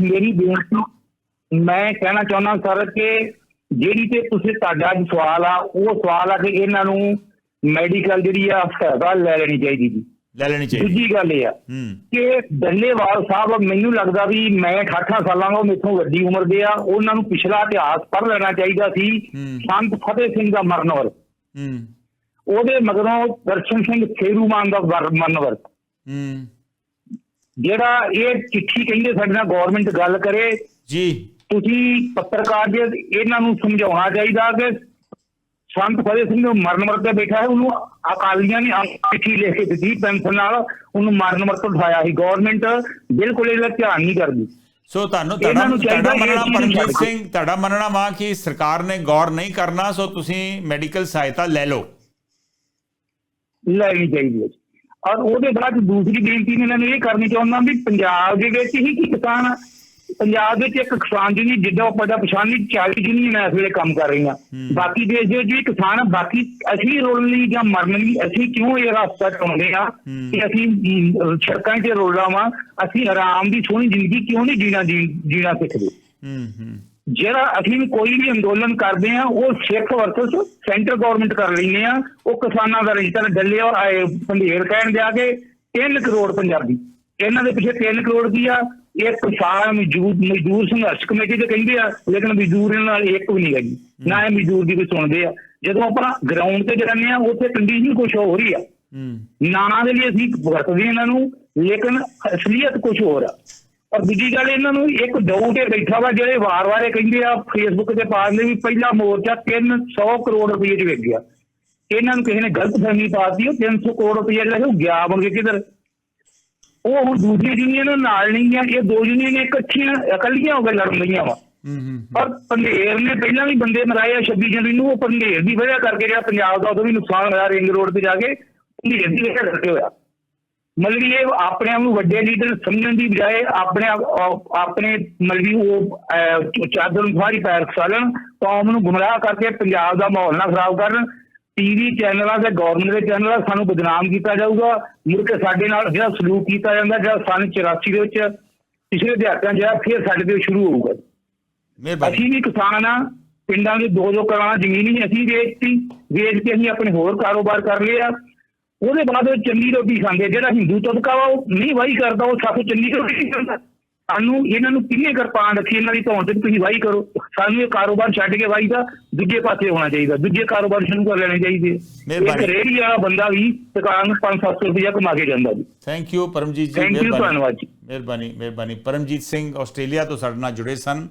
ਮੇਰੀ ਬੇਨਤੀ ਮੈਂ ਕਹਿਣਾ ਚਾਹੁੰਦਾ ਸਰ ਕਿ ਜਿਹੜੀ ਤੇ ਤੁਸੀਂ ਤੁਹਾਡਾ ਸਵਾਲ ਆ ਉਹ ਸਵਾਲ ਆ ਕਿ ਇਹਨਾਂ ਨੂੰ ਮੈਡੀਕਲ ਜਿਹੜੀ ਆ ਸਹਾਇਤਾ ਲੈ ਲੈਣੀ ਚਾਹੀਦੀ ਜੀ। ਲੈ ਲੈਣੀ ਚਾਹੀਦੀ। ਦੂਜੀ ਗੱਲ ਇਹ ਆ ਕਿ ਡੱਲੇਵਾਲ ਸਾਹਿਬ ਮੈਨੂੰ ਲੱਗਦਾ ਵੀ ਮੈਂ 68 ਸਾਲਾਂ ਦਾ ਮੇਥੋਂ ਵੱਡੀ ਉਮਰ ਦੇ ਆ ਉਹਨਾਂ ਨੂੰ ਪਿਛਲਾ ਇਤਿਹਾਸ ਪੜ੍ਹ ਲੈਣਾ ਚਾਹੀਦਾ ਸੀ। ਸੰਤ ਫਤਿਹ ਸਿੰਘ ਦਾ ਮਰਨਵਰ ਹੂੰ। ਉਹਦੇ ਮਗਰੋਂ ਦਰਸ਼ਨ ਸਿੰਘ ਖੇਰੂਮਾਨ ਦਾ ਵਰ- ਮਰਨਵਰ ਜਿਹੜਾ ਇਹ ਚਿੱਠੀ ਕਹਿੰਦੇ ਸਾਡੇ ਨਾਲ ਗਵਰਨਮੈਂਟ ਗੱਲ ਕਰੇ ਜੀ। ਤੁਸੀਂ ਪੱਤਰਕਾਰ ਦੇ ਇਹਨਾਂ ਨੂੰ ਸਮਝਾਉਣਾ ਚਾਹੀਦਾ ਕਿ ਸੰਤ ਫਤਿਹ ਸਿੰਘ ਨੂੰ ਮਰਨ ਮਰਦ ਤੇ ਬੈਠਾ ਹੈ ਉਹਨੂੰ ਅਕਾਲੀਆਂ ਨੇ ਚਿੱਠੀ ਲਿਖ ਕੇ ਦਿੱਤੀ ਪੈਨਸ਼ਨ ਨਾਲ ਉਹਨੂੰ ਮਰਨ ਮਰਦ ਤੋਂ ਉਠਾਇਆ ਸੀ। ਗਵਰਨਮੈਂਟ ਬਿਲਕੁਲ ਇਹਦਾ ਧਿਆਨ ਨਹੀਂ ਕਰਦੀ। ਸੋ ਤੁਹਾਨੂੰ ਤੁਹਾਡਾ ਤੁਹਾਡਾ ਮੰਨਣਾ ਪਰਮਜੀਤ। ਸਿੰਘ ਤੁਹਾਡਾ ਮੰਨਣਾ ਵਾ ਕਿ ਸਰਕਾਰ ਨੇ ਗੌਰ ਨਹੀਂ ਕਰਨਾ ਸੋ ਤੁਸੀਂ ਮੈਡੀਕਲ ਸਹਾਇਤਾ ਲੈ ਲਓ। ਲੈਣੀ ਚਾਹੀਦੀ ਹੈ ਔਰ ਉਹਦੇ ਬਾਅਦ ਦੂਸਰੀ ਬੇਨਤੀ ਮੈਂ ਇਹਨਾਂ ਨੂੰ ਇਹ ਕਰਨੀ ਚਾਹੁੰਦਾ ਵੀ ਪੰਜਾਬ ਦੇ ਵਿੱਚ ਹੀ ਕੀ ਕਿਸਾਨ? ਪੰਜਾਬ ਵਿੱਚ ਇੱਕ ਕਿਸਾਨ ਯੂਨੀਅਨ ਜਿੱਦਾਂ ਆਪਾਂ ਦਾ ਪਛਾਣੀ 40 ਯੂਨੀਅਨ ਇਸ ਵੇਲੇ ਕੰਮ ਕਰ ਰਹੀਆਂ ਬਾਕੀ ਦੇਸ਼ ਦੇ ਵੀ ਕਿਸਾਨ ਬਾਕੀ ਅਸੀਂ ਰੋਲਣ ਲਈ ਜਾਂ ਮਰਨ ਲਈ ਅਸੀਂ ਕਿਉਂ ਇਹ ਰਸਤਾ ਚੁਣਦੇ ਆ ਕਿ ਅਸੀਂ ਸੜਕਾਂ 'ਤੇ ਰੋਲਾਂ ਵਾਂ ਅਸੀਂ ਆਰਾਮ ਦੀ ਸੋਹਣੀ ਜ਼ਿੰਦਗੀ ਕਿਉਂ ਨਹੀਂ ਜੀਣਾ ਜੀ- ਜੀਣਾ ਸਿੱਖਦੇ? ਹੂੰ ਹੂੰ। ਜਿਹੜਾ ਅਸੀਂ ਕੋਈ ਵੀ ਅੰਦੋਲਨ ਕਰਦੇ ਆ ਉਹ ਸਿੱਖ ਵਰਸਸ ਸੈਂਟਰ ਗਵਰਨਮੈਂਟ ਕਰ ਲੈਂਦੇ ਆ ਉਹ ਕਿਸਾਨਾਂ ਦਾ ਰਜਿਸਟਰ ਡੱਲੇ ਔਰ ਆਏ ਪੰਧੇਰ ਕਹਿਣ ਦੇ ਆ ਕੇ 3 ਕਰੋੜ ਪੰਜਾਬੀ। ਇਹਨਾਂ ਦੇ ਪਿੱਛੇ 3 ਕਰੋੜ ਦੀ ਆ? ਇਹ ਕਿਸਾਨ ਮਜ਼ਦੂਰ ਮਜ਼ਦੂਰ ਸੰਘਰਸ਼ ਕਮੇਟੀ ਤੇ ਕਹਿੰਦੇ ਆ ਲੇਕਿਨ ਮਜ਼ਦੂਰ ਇਹਨਾਂ ਨਾਲ ਇੱਕ ਵੀ ਨਹੀਂ ਹੈਗੀ। ਨਾ ਇਹ ਮਜ਼ਦੂਰ ਦੀ ਕੋਈ ਸੁਣਦੇ ਆ। ਜਦੋਂ ਆਪਾਂ ਗਰਾਊਂਡ ਤੇ ਜਾਂਦੇ ਆ ਉੱਥੇ ਕੰਡੀਸ਼ਨ ਕੁਝ ਹੋ ਰਹੀ ਆ ਨਾਣਾ ਦੇ ਲਈ ਅਸੀਂ ਵਰਤਦੇ ਇਹਨਾਂ ਨੂੰ ਲੇਕਿਨ ਅਸਲੀਅਤ ਕੁਝ ਹੋਰ ਆ। ਔਰ ਦੂਜੀ ਗੱਲ ਇਹਨਾਂ ਨੂੰ ਇੱਕ ਡਾਊਟ ਇਹ ਬੈਠਾ ਵਾ ਜਿਹੜੇ ਵਾਰ-ਵਾਰ ਇਹ ਕਹਿੰਦੇ ਆ ਫੇਸਬੁੱਕ ਤੇ ਪਾ ਦਿੰਦੇ ਵੀ ਪਹਿਲਾ ਮੋਰਚਾ 300 ਕਰੋੜ ਰੁਪਏ ਚ ਵਿਕ ਗਿਆ। ਇਹਨਾਂ ਨੂੰ ਕਿਸੇ ਨੇ ਗਲਤ ਫਹਿਮੀ ਪਾਤੀ ਉਹ 300 ਕਰੋੜ ਰੁਪਏ ਜਿਹੜਾ ਉਹ ਗਿਆ ਬਣ ਕੇ ਕਿਧਰ? ਉਹ ਹੁਣ ਦੂਸਰੀ ਯੂਨੀਅਨ ਨਾਲ ਨਹੀਂ ਆ ਇਹ ਦੋ ਯੂਨੀਅਨ ਇਕੱਠੀਆਂ ਇਕੱਲੀਆਂ ਹੋ ਕੇ ਲੜਨ ਲਈਆਂ ਵਾ। ਪਰ ਪੰਧੇਰ ਨੇ ਪਹਿਲਾਂ ਵੀ ਬੰਦੇ ਮਰਾਏ ਆ 26 ਜਨਵਰੀ ਨੂੰ ਉਹ ਪੰਧੇਰ ਦੀ ਵਜ੍ਹਾ ਕਰਕੇ ਜਿਹੜਾ ਪੰਜਾਬ ਦਾ ਉਦੋਂ ਵੀ ਨੁਕਸਾਨ ਹੋਇਆ ਰਿੰਗ ਰੋਡ ਤੇ ਜਾ ਕੇ ਪੰਧੇਰ ਦੀ ਵਜ੍ਹਾ ਕਰਕੇ ਹੋਇਆ। ਮਤਲਬ ਇਹ ਆਪਣੇ ਆਪ ਨੂੰ ਵੱਡੇ ਲੀਡਰ ਸਮਝਣ ਦੀ ਬਜਾਏ ਆਪਣੇ ਆਪ- ਆਪ- ਆਪਣੇ ਮਤਲਬ ਉਹ ਚਾਦਰ ਨੂੰ ਸਾਰੀ ਪੈਰ ਖਸਾਲਣ ਕੌਮ ਨੂੰ ਗੁੰਮਰਾਹ ਕਰਕੇ ਪੰਜਾਬ ਦਾ ਮਾਹੌਲ ਨਾ ਖਰਾਬ ਕਰਨ। ਟੀਵੀ ਚੈਨਲਾਂ ਤੇ ਗਵਰਨਮੈਂਟ ਦੇ ਚੈਨਲਾਂ ਸਾਨੂੰ ਬਦਨਾਮ ਕੀਤਾ ਜਾਊਗਾ। ਮੁੜ ਕੇ ਸਾਡੇ ਨਾਲ ਜਿਹੜਾ ਸਲੂਕ ਕੀਤਾ ਜਾਂਦਾ ਜਿਹੜਾ ਸਨ 84 ਦੇ ਵਿੱਚ ਪਿਛਲੇ ਦਿਹਾੜਿਆਂ ਜਿਹੜਾ ਫਿਰ ਸਾਡੇ ਤੇ ਸ਼ੁਰੂ ਹੋਊਗਾ। ਮਿਹਰਬਾਨੀ। ਅਸੀਂ ਵੀ ਕਿਸਾਨ ਆ ਪਿੰਡਾਂ ਦੇ ਦੋ ਦੋ ਕਰਾਣਾ ਜ਼ਮੀਨ ਹੀ ਅਸੀਂ ਵੇਚਤੀ। ਵੇਚ ਕੇ ਅਸੀਂ ਆਪਣੇ ਹੋਰ ਕਾਰੋਬਾਰ ਕਰ ਲਏ ਆ। ਉਹਦੇ ਬਾਅਦ ਉਹ ਚੰਗੀ ਰੋਟੀ ਖਾਂਦੇ ਜਿਹੜਾ ਹਿੰਦੂ ਤਬਕਾ ਵਾ ਉਹ ਨਹੀਂ ਵਾਹੀ ਕਰਦਾ ਉਹ ਸਾਥੋਂ ਚੰਗੀ ਰੋਟੀ ਨਹੀਂ ਖਾਂਦਾ। ਸਾਨੂੰ ਇਹਨਾਂ ਨੂੰ ਕਿੰਨੇ ਕਿਰਪਾਨ ਰੱਖੀ ਇਹਨਾਂ ਦੀ ਧੌਣ ਤੇ ਤੁਸੀਂ ਵਾਹੀ ਕਰੋ। ਸਾਨੂੰ ਇਹ ਕਾਰੋਬਾਰ ਛੱਡ ਕੇ ਵਾਹੀ ਦਾ ਦੂਜੇ ਪਾਸੇ ਹੋਣਾ ਚਾਹੀਦਾ। ਦੂਜੇ ਕਾਰੋਬਾਰ ਸ਼ੁਰੂ ਕਰ ਲੈਣੇ ਚਾਹੀਦੇ ਇੱਕ। ਰੇਹੜੀ ਵਾਲਾ ਬੰਦਾ ਵੀ ਦੁਕਾਨ ਨੂੰ 5-700 ਰੁਪਇਆ ਕਮਾ ਕੇ ਜਾਂਦਾ ਜੀ। ਥੈਂਕ ਯੂ ਪਰਮਜੀਤ ਜੀ। ਮਿਹਰਬਾਨੀ ਮਿਹਰਬਾਨੀ। ਪਰਮਜੀਤ ਸਿੰਘ ਆਸਟ੍ਰੇਲੀਆ ਤੋਂ ਸਾਡੇ ਨਾਲ ਜੁੜੇ ਸਨ।